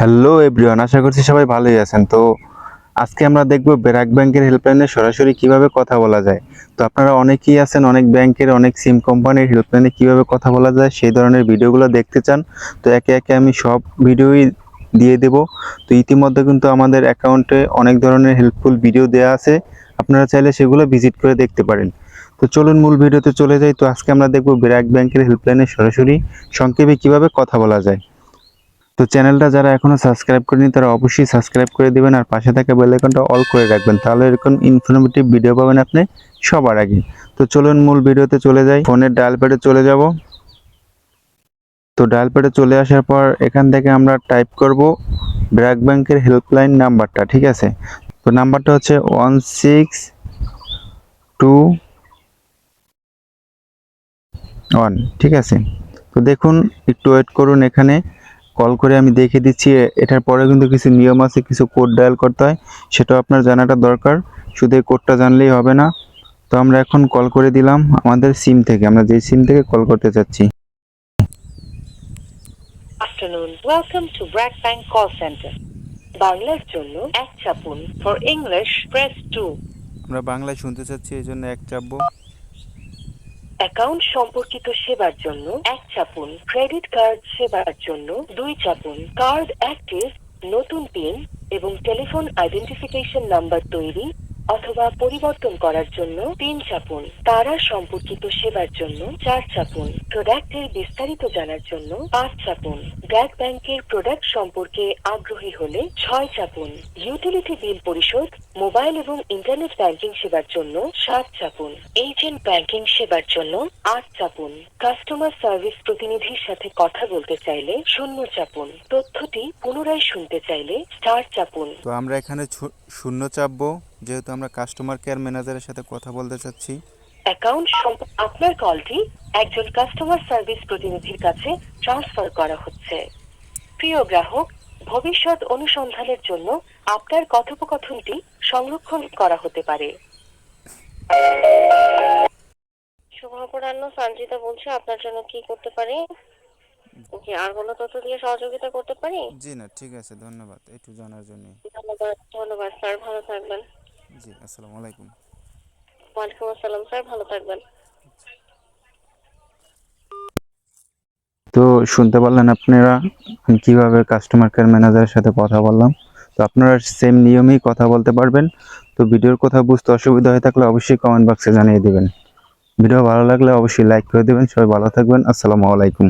Hello everyone আশা করছি সবাই ভালোই আছেন। তো আজকে আমরা দেখব ব্র্যাক ব্যাংকের হেল্পলাইনে সরাসরি কীভাবে কথা বলা যায়। তো আপনারা অনেকেই আছেন, অনেক ব্যাংকের, অনেক সিম কোম্পানির হেল্পলাইনে কীভাবে কথা বলা যায়, সেই ধরনের ভিডিওগুলো দেখতে চান। তো একে একে আমি সব ভিডিওই দিয়ে দেব। তো ইতিমধ্যে কিন্তু আমাদের অ্যাকাউন্টে অনেক ধরনের হেল্পফুল ভিডিও দেওয়া আছে। আপনারা চাইলে সেগুলো ভিজিট করে দেখতে পারেন। তো চলুন মূল ভিডিওতে চলে যাই। তো আজকে আমরা দেখব ব্র্যাক ব্যাংকের হেল্পলাইনে সরাসরি সংক্ষেপে কীভাবে কথা বলা যায়। তো চ্যানেলটা যারা এখনও সাবস্ক্রাইব করেনি, তারা অবশ্যই সাবস্ক্রাইব করে দিবেন আর পাশে থাকা বেল আইকনটা অল করে রাখবেন। তাহলে এরকম ইনফরমেটিভ ভিডিও পাবেন আপনি সবার আগে। তো চলুন মূল ভিডিওতে চলে যাই। ফোনের ডায়াল প্যাডে চলে যাব। তো ডায়াল প্যাডে চলে আসার পর এখান থেকে আমরা টাইপ করব ব্র্যাক ব্যাংকের হেল্পলাইন নাম্বারটা, ঠিক আছে? তো নাম্বারটা হচ্ছে ওয়ান সিক্স টু ওয়ান, ঠিক আছে? তো দেখুন, একটু ওয়েট করুন এখানে। কল করে আমি দেখে দিচ্ছি এটার পরে কিন্তু কিছু নিয়ম আছে কিছু কোড ডায়াল করতে হয় সেটাও আপনার জানাটা দরকার শুধু এই কোডটা জানলেই হবে না তো আমরা এখন কল করে দিলাম আমাদের সিম থেকে আমরা যেই সিম থেকে কল করতে চাচ্ছি afternoon. Welcome to Brack Bank Call Center. বাংলার জন্য এক চাপুন ফর ইংলিশ প্রেস টু আমরা বাংলায় শুনতে চাচ্ছি এই জন্য এক চাপবো অ্যাকাউন্ট সম্পর্কিত সেবার জন্য এক চাপুন, ক্রেডিট কার্ড সেবার জন্য দুই চাপুন, কার্ড অ্যাক্টিভ, নতুন পিন এবং টেলিফোন আইডেন্টিফিকেশন নাম্বার তৈরি অথবা পরিবর্তন করার জন্য তিন চাপুন। তারা সম্পর্কিত সেবার জন্য চার চাপুন। প্রোডাক্টের বিস্তারিত জানার জন্য পাঁচ চাপুন। ব্র্যাক ব্যাংকের প্রোডাক্ট সম্পর্কে আগ্রহী হলে ছয় চাপুন। ইউটিলিটি বিল পরিশোধ মোবাইল এবং ইন্টারনেট ব্যাংকিং সেবার জন্য সাত চাপুন। এজেন্ট ব্যাংকিং সেবার জন্য আট চাপুন। কাস্টমার সার্ভিস প্রতিনিধির সাথে কথা বলতে চাইলে শূন্য চাপুন। তথ্যটি পুনরায় শুনতে চাইলে স্টার চাপুন। তো আমরা এখানে শূন্য চাপবো। যেহেতু আমরা কাস্টমার কেয়ার ম্যানেজারের সাথে কথা বলতে চাচ্ছি। অ্যাকাউন্ট আপনার কলটি একজন কাস্টমার সার্ভিস প্রতিনিধির কাছে ট্রান্সফার করা হচ্ছে। প্রিয় গ্রাহক ভবিষ্যৎ অনুসন্ধানের জন্য আপনার কথোপকথনটি সংরক্ষণ করা হতে পারে। শুভ অপরাহ্ন সঞ্জিতা বলছি আপনার জন্য কি করতে পারি? কি আর কোনো তথ্য দিয়ে সহযোগিতা করতে পারি? জি না ঠিক আছে ধন্যবাদ একটু জানার জন্য। ধন্যবাদ ধন্যবাদ স্যার ভালো থাকবেন। জি আসসালামু আলাইকুম। ওয়ালাইকুম আসসালাম স্যার ভালো থাকবেন। তো শুনতে পারলেন আপনারা কীভাবে কাস্টমার কেয়ার ম্যানেজারের সাথে কথা বললাম। তো আপনারা সেম নিয়মেই কথা বলতে পারবেন। তো ভিডিওর কথা বুঝতে অসুবিধা হয়ে থাকলে অবশ্যই কমেন্ট বক্সে জানিয়ে দেবেন। ভিডিও ভালো লাগলে অবশ্যই লাইক করে দেবেন। সবাই ভালো থাকবেন। আসসালামু আলাইকুম।